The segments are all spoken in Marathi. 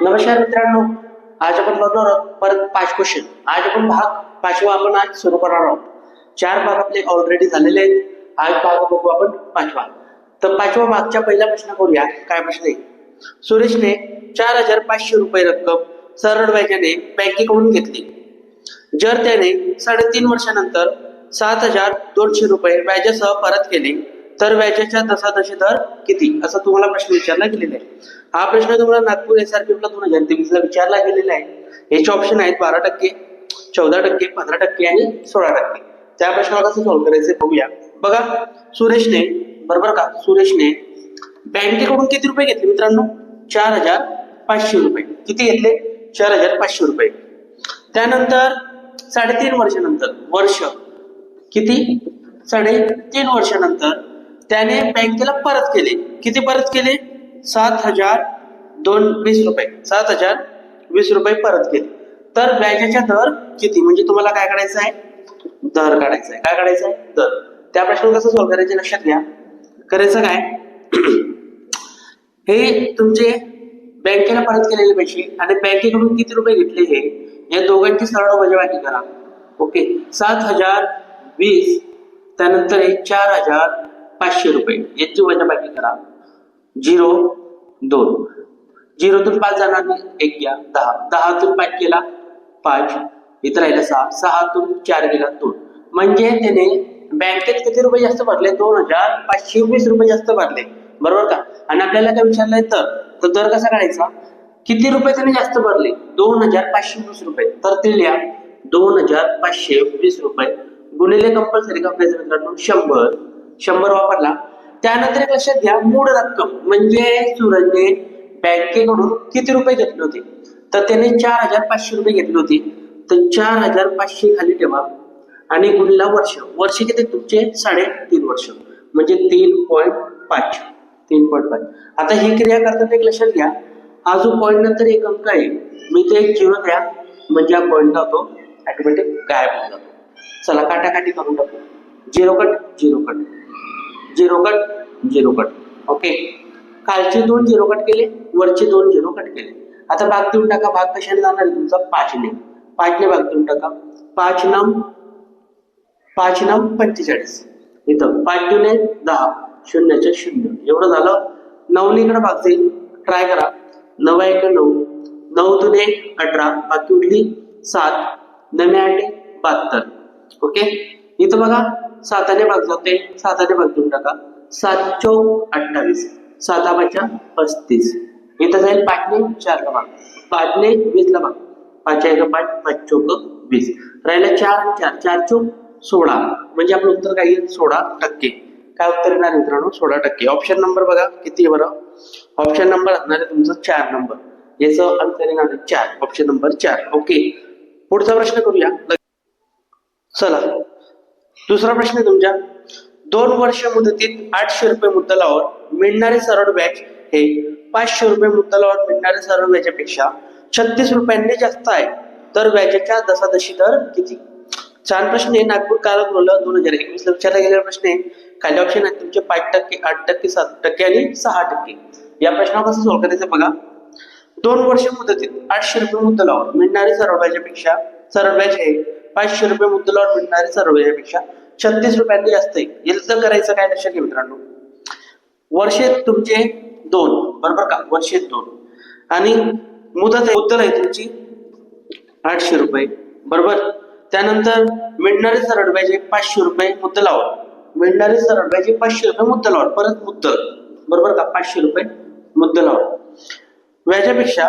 नमस्कार मित्रांनो. आज आपण बघणार आहोत परत पाच क्वेश्चन आज आपण भाग पाचवा आपण आज सुरू करणार आहोत. चार भाग आपले ऑलरेडी झालेले आहेत. आज भाग बघू आपण पाचवा. तर पाचवा भागच्या पहिला प्रश्न करूया. काय प्रश्न आहे? सुरेशने चार हजार पाचशे रुपये रक्कम सरळ व्याजाने बँकेकडून घेतली. जर त्याने साडेतीन वर्षानंतर सात हजार दोनशे रुपये व्याजासह परत केले तर व्याजाच्या दशादशी दर किती? असा तुम्हाला प्रश्न विचारला गेलेला आहे. हा प्रश्न तुम्हाला नागपूर एस आर पीला दोन हजार तेवीस ला विचारला गेलेला आहे. याचे ऑप्शन आहेत बारा टक्के चौदा टक्के पंधरा टक्के आणि सोळा टक्के. त्या प्रश्नाला कसं सॉल्व्ह करायचं बघूया. बघा सुरेशने बरोबर का? सुरेशने बँकेकडून किती रुपये घेतले मित्रांनो? चार हजार पाचशे रुपये. किती घेतले? चार हजार पाचशे रुपये. त्यानंतर साडेतीन वर्षानंतर वर्ष. किती? साडेतीन वर्षानंतर त्याने बँकेला परत केले. किती परत केले? सात हजार दोन वीस रुपये. सात हजार वीस रुपये परत केले. तर व्याजाचा दर किती? म्हणजे तुम्हाला काय करायचं आहे? दर काढायचा आहे. काय काढायचं आहे? दर. त्या प्रश्न कसं सॉल्व्ह करायचे लक्षात घ्या. करायचं काय? हे तुमचे बँकेला परत केलेले पैसे आणि बँकेकडून किती रुपये घेतले हे? या दोघांची सरळ वजाबाकी करा. ओके? सात हजार वीस त्यानंतर हे चार हजार पाचशे रुपये. याची वजाबाकी करा. झिरो दोन. झिरोतून पाच जाणार एक घ्या. दहा. दहातून पाच केला. पाच. इथं राहिलं सहा. सहातून चार गेला दोन. म्हणजे त्याने बँकेत किती रुपये जास्त भरले? दोन हजार पाचशे वीस रुपये जास्त भरले. बरोबर का? आणि आपल्याला काय विचारलंय तर? तर दर कसा काढायचा? किती रुपये त्याने जास्त भरले? दोन हजार पाचशे वीस रुपये. तर ते लिहा. दोन हजार पाचशे वीस रुपये. गुणिले कंपल्सरी करायचं मित्रांनो? शंभर. शंभर वापरला. त्यानंतर एक लक्षात घ्या मूळ रक्कम म्हणजे सूरजने बँकेकडून किती रुपये घेतले होते? तर त्याने चार हजार पाचशे रुपये घेतले होते. तर चार हजार पाचशे खाली ठेवा. आणि गुणिला वर्ष. वर्ष किती? तुमचे साडेतीन वर्ष. म्हणजे तीन पॉईंट पाच. तीन पॉईंट पाच. आता ही क्रिया करताना एक लक्षात घ्या. हा जो पॉईंट नंतर एक अंक आहे मी ते एक झिरो द्या. म्हणजे हा पॉईंट होतो ऑटोमॅटिक गायब होऊन जातो. चला काटाकाटी करून टाकू. Zero cut zero cut zero cut zero cut okay खालचे दोन झिरो कट केले वरचे दोन झिरो कट केले. आता भाग देऊन टाका भाग कशाने जाणार तुमचा? पाचने. पाचने भाग देऊन टाका. पाच नम पाच नम पंचेचाळीस. इथं पाच दुने दहा शून्याच्या शून्य. एवढं झालं. नऊने इकडे भाग जाईल ट्राय करा. नवा एक नऊ. नऊ दुने अठरा. बाकी उरली सात. नव्या आठ बहात्तर ओके इथं बघा. साताने भाग जाते. साताने भाग देऊन टाका. सात चौक अठ्ठावीस. साता पाचा पस्तीस. इथं जाईल पाचने चारला भाग पाचने वीसला भाग पाच एक पाच पाच चौक वीस. राहिला चार चार. चार चौक सोळा. म्हणजे आपलं उत्तर काय येईल? सोळा टक्के. काय उत्तर येणार मित्रांनो? सोळा टक्के. ऑप्शन नंबर बघा. किती बरं? ऑप्शन नंबर असणार आहे तुमचं चार नंबर याचं अंतर येणार चार. ऑप्शन नंबर चार. ओके पुढचा प्रश्न करूया. चला. दुसरा प्रश्न आहे तुमच्या. दोन वर्ष मुदतीत आठशे रुपये मुद्दलावर मिळणारे सरळ व्याज हे पाचशे रुपये मुद्दलावर मिळणारे सरळ व्याजापेक्षा छत्तीस रुपयांनी जास्त आहे. तर व्याजाच्या दशादशी दर किती? छान प्रश्न आहे. नागपूर कालगृह दोन हजार एकवीस ला विचारला गेलेला प्रश्न आहे. खाली ऑप्शन आहेत तुमचे पाच टक्के आठ टक्के सात टक्के आणि सहा टक्के. या प्रश्नावर कसं सॉल्व्ह करायचं बघा. दोन वर्ष मुदतीत आठशे रुपये मुद्दलावर मिळणारे सरळ व्याजापेक्षा सरळ व्याज हे पाचशे रुपये मुद्दलावर मिळणारे सर्व यापेक्षा छत्तीस रुपयांनी जास्त आहे. याचं करायचं काय लक्षात घ्या मित्रांनो. वर्षे तुमचे दोन. बरोबर का? वर्षे दोन. आणि मुदत मुद्दल आहे तुमची आठशे रुपये. बरोबर? त्यानंतर मिळणारे सरळ व्याज पाचशे रुपये मुद्दलावर. मिळणारे सरळ व्याज पाचशे रुपये मुद्दलावर. परत मुद्दल. बरोबर का? पाचशे रुपये मुद्दलावर. व्याजापेक्षा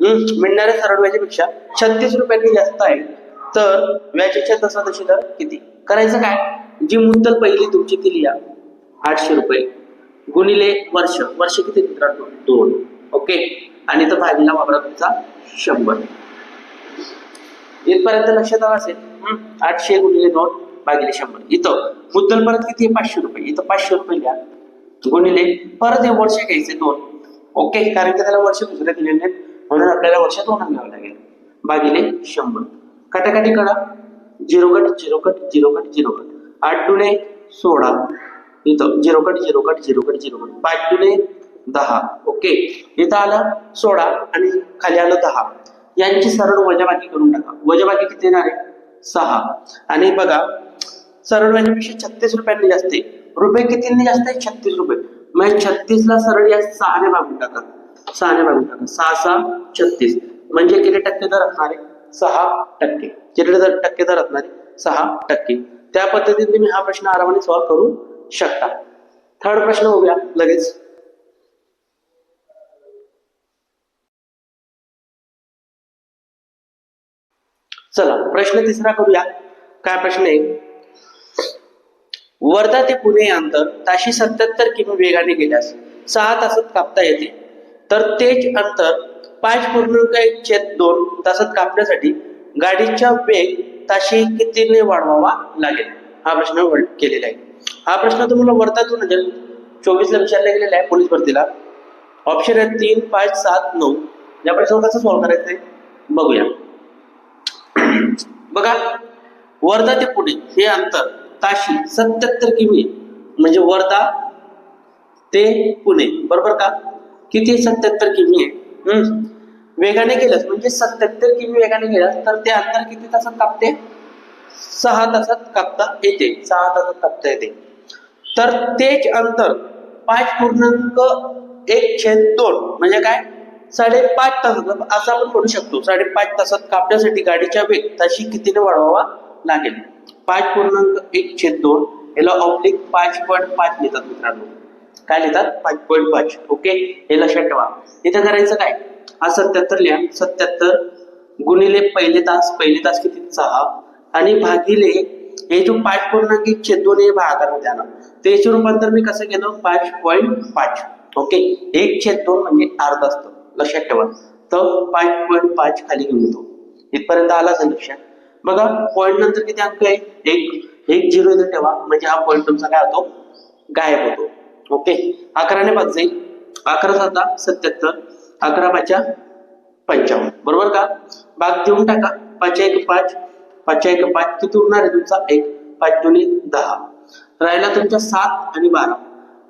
हम्म, मिळणाऱ्या सरळ व्याजापेक्षा छत्तीस रुपयांनी जास्त आहे. तर व्याजाच्या तशी दर किती? करायचं काय? जी मुद्दल पहिली तुमची ती लिहा आठशे रुपये. गुणिले वर्ष. वर्ष किती मित्रांनो? दोन. ओके? आणि तो भागीला वापरा तुमचा शंभर. इथपर्यंत लक्षात आलं असेल? आठशे गुणिले दोन भागिले शंभर. इथं. मुद्दल परत किती आहे? पाचशे रुपये. इथं पाचशे रुपये लिहा. गुणिले परत हे वर्ष घ्यायचे दोन. ओके? कारण की त्याला वर्ष दुसरे दिलेले नाहीत म्हणून आपल्याला वर्ष दोन घ्यावं लागेल. भागिले शंभर. काटाकाटी करा. Zero cut zero cut zero cut zero cut आठ दुने सोळा. इथं zero cut zero cut zero cut zero cut पाच दुने दहा. ओके. इथं आलं सोळा आणि खाली आलं दहा. यांची सरळ वजाबाकी करून टाका. वजाबाकी किती येणार आहे? सहा. आणि बघा सरळ व्याजापेक्षा छत्तीस रुपयांनी जास्त आहे. रुपये कितींनी जास्त आहे? छत्तीस रुपये. म्हणजे छत्तीसला सरळ या सहाने भागून टाका. सहाने भागून टाका. सहा सहा छत्तीस. म्हणजे किती टक्के दर असणार आहे? सहा टक्के. किती दर टक्के दर असणार सहा टक्के. त्या पद्धतीने तुम्ही हा प्रश्न आरामाने सॉल्व्ह करू शकता. थर्ड प्रश्न बघूया लगेच. चला प्रश्न तिसरा करूया. काय प्रश्न आहे? वर्धा ते पुणे अंतर ताशी सत्याहत्तर किमी वेगाने गेल्यास सहा तासात कापता येते. तर तेच अंतर पाच पूर्णांक एक छेद दोन तासात कापण्यासाठी गाडीचा वेग ताशी कितीने वाढवावा लागेल? हा प्रश्न केलेला आहे. हा प्रश्न तुम्हाला वर्धातून म्हणजे दोन चोवीस विचारला गेलेला आहे पोलीस भरतीला. ऑप्शन आहे तीन पाच सात नऊ. या प्रश्नावर कसं सॉल्व्ह करायचं आहे? बघूया. बघा. वर्धा ते पुणे हे अंतर ताशी सत्याहत्तर किमी म्हणजे वर्धा ते पुणे. बरोबर का? किती सत्याहत्तर किमी आहे? वेगाने गेलंस म्हणजे सत्याहत्तर किमी वेगाने गेलास तर ते अंतर किती तासात कापते? सहा तासात कापता येते. सहा तासात कापता येते. तर तेच अंतर पाच पूर्णांक एक छेद दोन म्हणजे काय? साडेपाच तासात असं आपण म्हणू शकतो. साडेपाच तासात कापण्यासाठी गाडीच्या वेग ताशी कितीने वाढवावा लागेल? पाच पूर्णांक एक छेद दोन याला ऑब्लिक पाच पॉईंट पाच लिहितात मित्रांनो. काय लिहितात? पाच पॉईंट पाच. ओके हे लक्षात ठेवा. इथं करायचं काय? हा सत्याहत्तर लिहा. सत्याहत्तर गुणिले पहिले तास पहिले तास किती? सहा. आणि भागिले हे जो पाच पूर्णांक एक छेद दोन हे भागामध्ये आणा त्याचे रूपांतर मी कसं केलं? पाच पॉईंट पाच. ओके एक छेद दोन म्हणजे अर्धा असतं. लक्षात ठेवा. तर पाच पॉईंट पाच खाली घेऊन येतो. इथपर्यंत आला असेल लक्षात. बघा पॉईंट नंतर किती अंक आहे? एक. एक झिरो इथं ठेवा. म्हणजे हा पॉईंट तुमचा काय होतो? गायब होतो. ओके? अकराने पाच जाईल अकरा साता सत्याहत्तर. अकरा पाच्या पंचावन्न. बरोबर का? भाग देऊन टाका. पाच एक पाच. पाच एक पाच. किती उरणार आहे तुमचा? एक. पाच दोन्ही दहा. राहिला तुमच्या सात आणि बारा.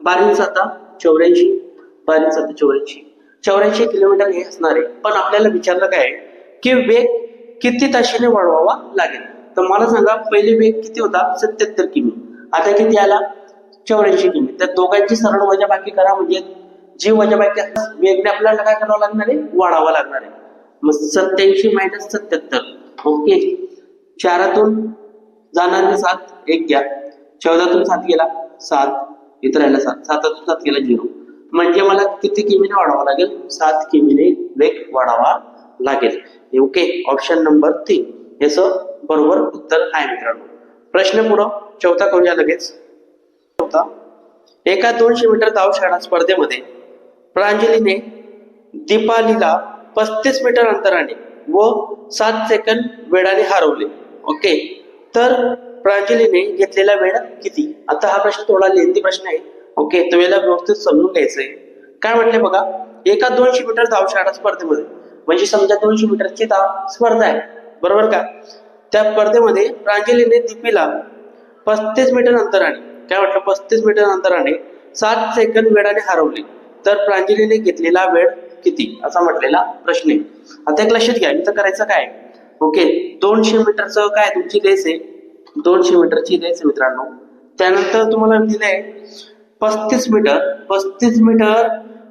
बारीक साता चौऱ्याऐंशी. बारीक साता चौऱ्याऐंशी. चौऱ्याऐंशी किलोमीटर हे असणार आहे. पण आपल्याला विचारलं काय आहे, की वेग किती ताशीने वाढवावा लागेल? तर मला सांगा पहिले वेग किती होता? सत्याहत्तर किमी. आता किती आला? चौऱ्याऐंशी किमी तर दोघांची सरळ वजाबाकी करा म्हणजे जी वजाबाकी वेगने आपल्याला काय करावं लागणार आहे? वाढावं लागणार आहे. मग सत्याऐंशी मायनस सत्याहत्तर. ओके चारातून जाणारे सात एक घ्या. चौदातून सात गेला सात. इथं राहिला सात. सातातून सात गेला झिरो म्हणजे मला किती किमीने वाढावा लागेल? सात किमीने वेग वाढावा लागेल. ओके ऑप्शन नंबर तीन याचं बरोबर उत्तर आहे मित्रांनो. प्रश्न पुढं. चौथा करूया लगेच. होता. एका दोनशे मीटर धावशाळा स्पर्धेमध्ये प्रांजलीने दीपालीला पस्तीस मीटर अंतराने व सात सेकंद वेळाने हरवले. ओके? तर प्रांजलीने घेतलेला वेळ किती? आता हा प्रश्न थोडा लेंदी प्रश्न आहे. ओके? तो व्यवस्थित समजून घ्यायचंय काय म्हटले बघा? एका दोनशे मीटर धावशाळा स्पर्धेमध्ये म्हणजे समजा दोनशे मीटरची धाव स्पर्धा आहे. बरोबर का? त्या स्पर्धेमध्ये प्रांजलीने दीपीला पस्तीस मीटर अंतराने काय वाटलं पस्तीस मीटर अंतराने सात सेकंद वेळाने हरवले. तर प्रांजलीने घेतलेला वेळ किती? असा म्हटलेला प्रश्न आहे. आता एक लक्षात घ्या इथं करायचं काय? ओके दोनशे मीटरचं काय तुमची रेस आहे? दोनशे मीटरची रेस आहे मित्रांनो. त्यानंतर तुम्हाला दिलंय पस्तीस मीटर पस्तीस मीटर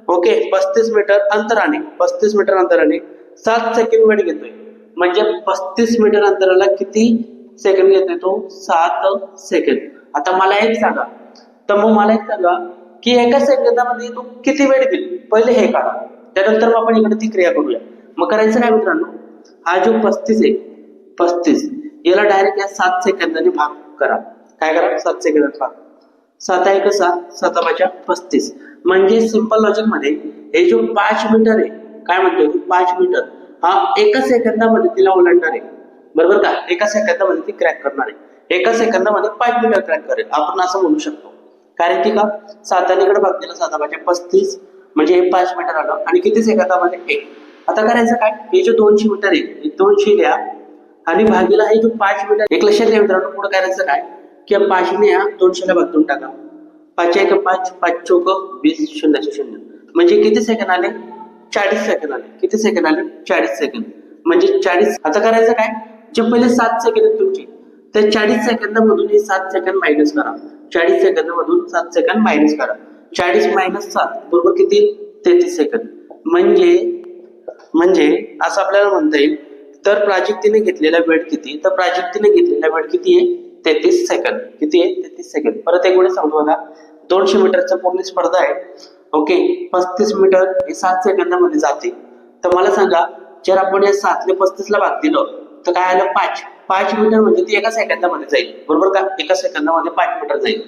ओके पस्तीस मीटर अंतराने पस्तीस मीटर अंतराने सात सेकंड वेळ घेतोय. म्हणजे पस्तीस मीटर अंतराला किती सेकंड घेतोय तो? सात सेकंड आता मला एक सांगा. तर मग मला एक सांगा की एका सेकंदामध्ये तू किती वेळ दिली? पहिले हे काढा. त्यानंतर मग आपण इकडे ती क्रिया करूया. मग करायचं काय मित्रांनो? हा जो पस्तीस आहे पस्तीस याला डायरेक्ट या सात सेकंदाने भाग करा. काय करा? सात सेकंदात भाग. सात एक सात? सात पस्तीस. म्हणजे सिंपल लॉजिकमध्ये हे जो पाच मीटर आहे काय म्हणतोय पाच मीटर हा एका सेकंदामध्ये तिला ओलांडणार आहे. बरोबर का? एका सेकंदामध्ये ती क्रॅक करणार आहे. एका सेकंदामध्ये पाच मीटर क्रॅक करेल. आपण असं म्हणू शकतो. कारण की का? सातानीकडे बघितलं दिला साता पस्तीस म्हणजे हे पाच मीटर आलं. आणि किती सेकंदामध्ये एक आता करायचं काय? हे जे दोनशे मीटर आहे हे दोनशे द्या. आणि भागीला हे जो पाच मीटर एक लक्षात घ्या मित्रांनो पुढे करायचं काय? की पाचने या दोनशेला भागून टाका. पाच एक पाच पाच चौक वीस शून्य शून्य. म्हणजे किती सेकंद आले? चाळीस सेकंद आले. किती सेकंद आले? चाळीस सेकंद म्हणजे चाळीस. आता करायचं काय? जे पहिले सात सेकंद आहेत तुमचे त्या चाळीस सेकंदामधून हे सात सेकंद मायनस करा. चाळीस सेकंदामधून सात सेकंद मायनस करा. चाळीस मायनस सात बरोबर किती? तेहतीस सेकंद. म्हणजे म्हणजे असं आपल्याला म्हणता येईल. तर प्राजक्तीने घेतलेला वेळ किती? तर प्राजक्तीने घेतलेला वेळ किती आहे? तेहतीस सेकंद. किती आहे? तेहतीस सेकंद. परत एक वेळ सांगतो बघा. दोनशे मीटरचा पूर्ण स्पर्धा आहे. ओके? पस्तीस मीटर हे सात सेकंदामध्ये जाते. तर मला सांगा जर आपण या सातले पस्तीसला भाग दिलं तर काय आलं? पाच. पाच मीटर म्हणजे ती एका सेकंदामध्ये जाईल. बरोबर का? एका सेकंदामध्ये पाच मीटर जाईल.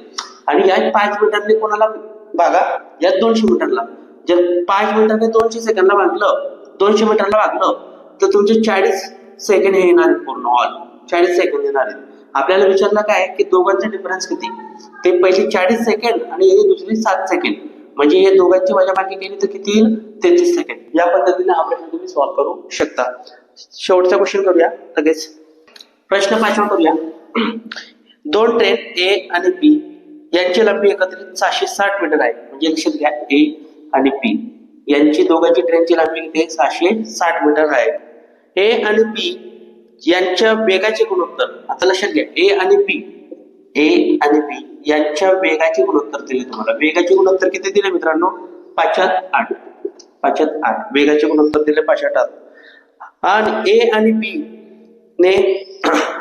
आणि या पाच मीटरने कोणाला भागा? या दोनशे मीटरला जर पाच मीटरने दोनशे सेकंदला भागलं दोनशे मीटरला भागलं तर तुमचे चाळीस सेकंड हे येणार आहेत पूर्ण ऑल चाळीस सेकंद येणार आहेत. आपल्याला विचारलं काय? की दोघांचा डिफरन्स किती? ते पहिली चाळीस सेकंड आणि हे दुसरी सात सेकंड म्हणजे हे दोघांची वजाबाकी केली तर किती येईल? तेहतीस सेकंड या पद्धतीने हा प्रश्न तुम्ही सॉल्व्ह करू शकता. शेवटचा क्वेश्चन करूया लगेच. प्रश्न पाचवा करूया. दोन ट्रेन ए आणि बी यांची लांबी एकत्रित सहाशे साठ मीटर आहे. म्हणजे लक्षात घ्या ए आणि बी यांची दोघांची ट्रेनची लांबी किती आहे सहाशे साठ मीटर आहे. ए आणि बी यांच्या वेगाचे गुणोत्तर आता लक्षात घ्या ए आणि बी ए आणि बी यांच्या वेगाचे गुणोत्तर दिले तुम्हाला. वेगाचे गुणोत्तर किती दिले मित्रांनो? पाचात आठ. पाचात आठ. वेगाचे गुणोत्तर दिले पाचात आठ. आणि ए आणि बी ने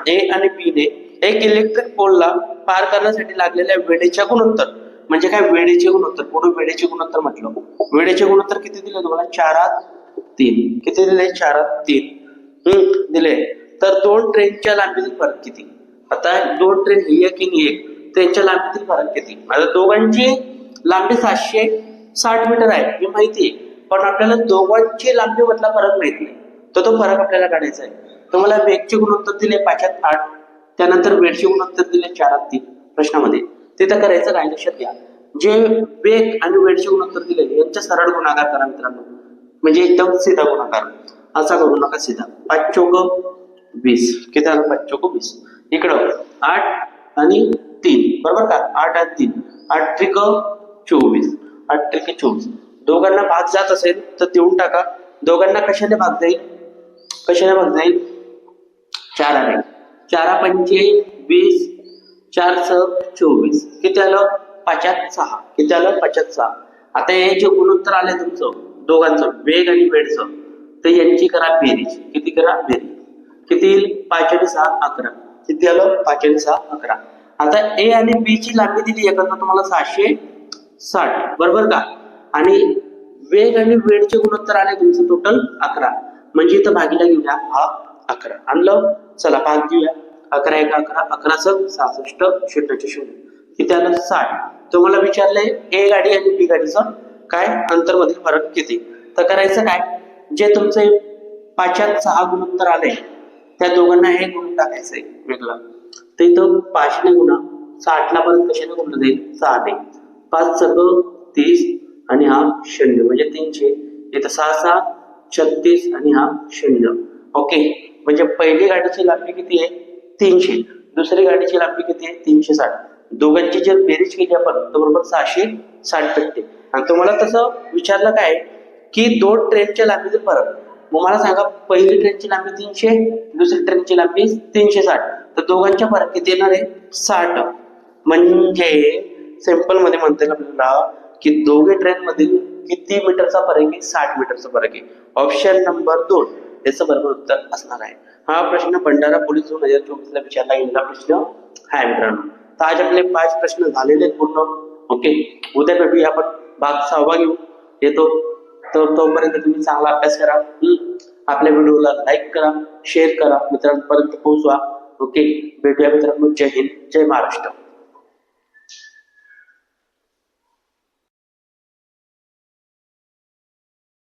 ए आणि बी ने एक इलेक्ट्रिक पोलला पार करण्यासाठी लागलेल्या वेळेच्या गुणोत्तर म्हणजे काय? वेळेचे गुणोत्तर. पुढे वेळेचे गुणोत्तर म्हटलं. वेळेचे गुणोत्तर किती दिले तुम्हाला? चारात तीन. किती दिले? चारात तीन. हम्म दिले. तर दोन ट्रेनच्या लांबीतील फरक किती? आता दोन ट्रेन ही एक आणि एक. ट्रेनच्या लांबीतील फरक किती? आता दोघांची लांबी सातशे साठ मीटर आहे हे माहिती आहे. पण आपल्याला दोघांची लांबी मधला फरक माहीत नाही. तर तो फरक आपल्याला काढायचा आहे. तुम्हाला वेगचे गुणोत्तर दिले पाचात आठ त्यानंतर वेळचे गुणोत्तर दिले चारात तीन प्रश्नामध्ये. तिथं करायचं काय? लक्षात घ्या. जे वेग आणि वेळचे गुणोत्तर दिले यांच्या सरळ गुणाकार करा मित्रांनो. म्हणजे एकदम सीधा गुणाकार. असा करू नका सीधा. पाच चौक वीस. किती आलं पाच चौक वीस. इकडं आठ आणि तीन. बरोबर का? आठ आणि तीन. आठ त्रिक चोवीस. आठ त्रिक चोवीस. दोघांना भाग जात असेल तर देऊन टाका. दोघांना कशाने भाग जाईल? कशाने भाग जाईल चाराने. चारा पंचे वीस चार स चोवीस. किती आलं? पाचात सहा. किती आलं? पाचात सहा. आता याचे गुणोत्तर आले तुमचं दोघांचं वेग आणि वेळचं तर यांची करा बेरीज. किती करा? बेरीज. किती येईल? पाच आणि सहा अकरा. किती आलं? पाच आणि सहा अकरा. आता ए आणि बी ची लांबी दिली एकत्र तुम्हाला सहाशे साठ. बरोबर का? आणि वेग आणि वेळचे गुणोत्तर आले तुमचं टोटल अकरा. म्हणजे इथं भागीला घेऊया हा अकरा. आणलं? चला भाग घेऊया. अकरा एक अकरा. अकरा सहासष्ट शून्यचे शून्य. किती आलं साठ. तुम्हाला विचारलंय ए गाडी आणि बी गाडीचं काय अंतर मधील फरक किती? तर करायचं काय? जे तुमचे पाचात सहा गुणोत्तर आले त्या दोघांना हे गुण टाकायचंय वेगळं. तर इथं पाचने गुणा साठला परत कशाने गुणलं जाईल? सहाने. पाच सग तीस आणि हा शून्य म्हणजे तीनशे. इथं सहा सहा छत्तीस आणि हा शून्य. ओके म्हणजे पहिली गाडीची लांबी किती आहे? तीनशे. दुसरी गाडीची लांबी किती आहे? तीनशे साठ. दोघांची जर बेरीज केली आपण तर बरोबर सहाशे साठ भेटते आणि तुम्हाला तसं विचारलं काय? की दोन ट्रेनच्या लांबीचे फरक. मग मला सांगा पहिली ट्रेनची लांबी तीनशे दुसरी ट्रेनची लांबी तीनशे साठ. तर दोघांच्या फरक किती येणार आहे? साठ. म्हणजे सिंपलमध्ये म्हणता येईल आपल्याला की दोघे ट्रेन मधील किती मीटरचा फरक आहे? साठ मीटरचा फरक आहे. ऑप्शन नंबर दोन. याचं बरोबर उत्तर असणार आहे. हा प्रश्न भंडारा पोलीस दोन हजार चोवीसला विचारला गेलेला प्रश्न आहे मित्रांनो तर आज आपले पाच प्रश्न झालेले आहेत पूर्ण. ओके उद्या भेटूया आपण. भाग सहावा घेऊ. येतो. तर तोपर्यंत तुम्ही चांगला अभ्यास करा. आपल्या व्हिडिओला लाईक करा. शेअर करा. मित्रांपर्यंत पोहोचवा. ओके भेटूया मित्रांनो. जय हिंद. जय महाराष्ट्र.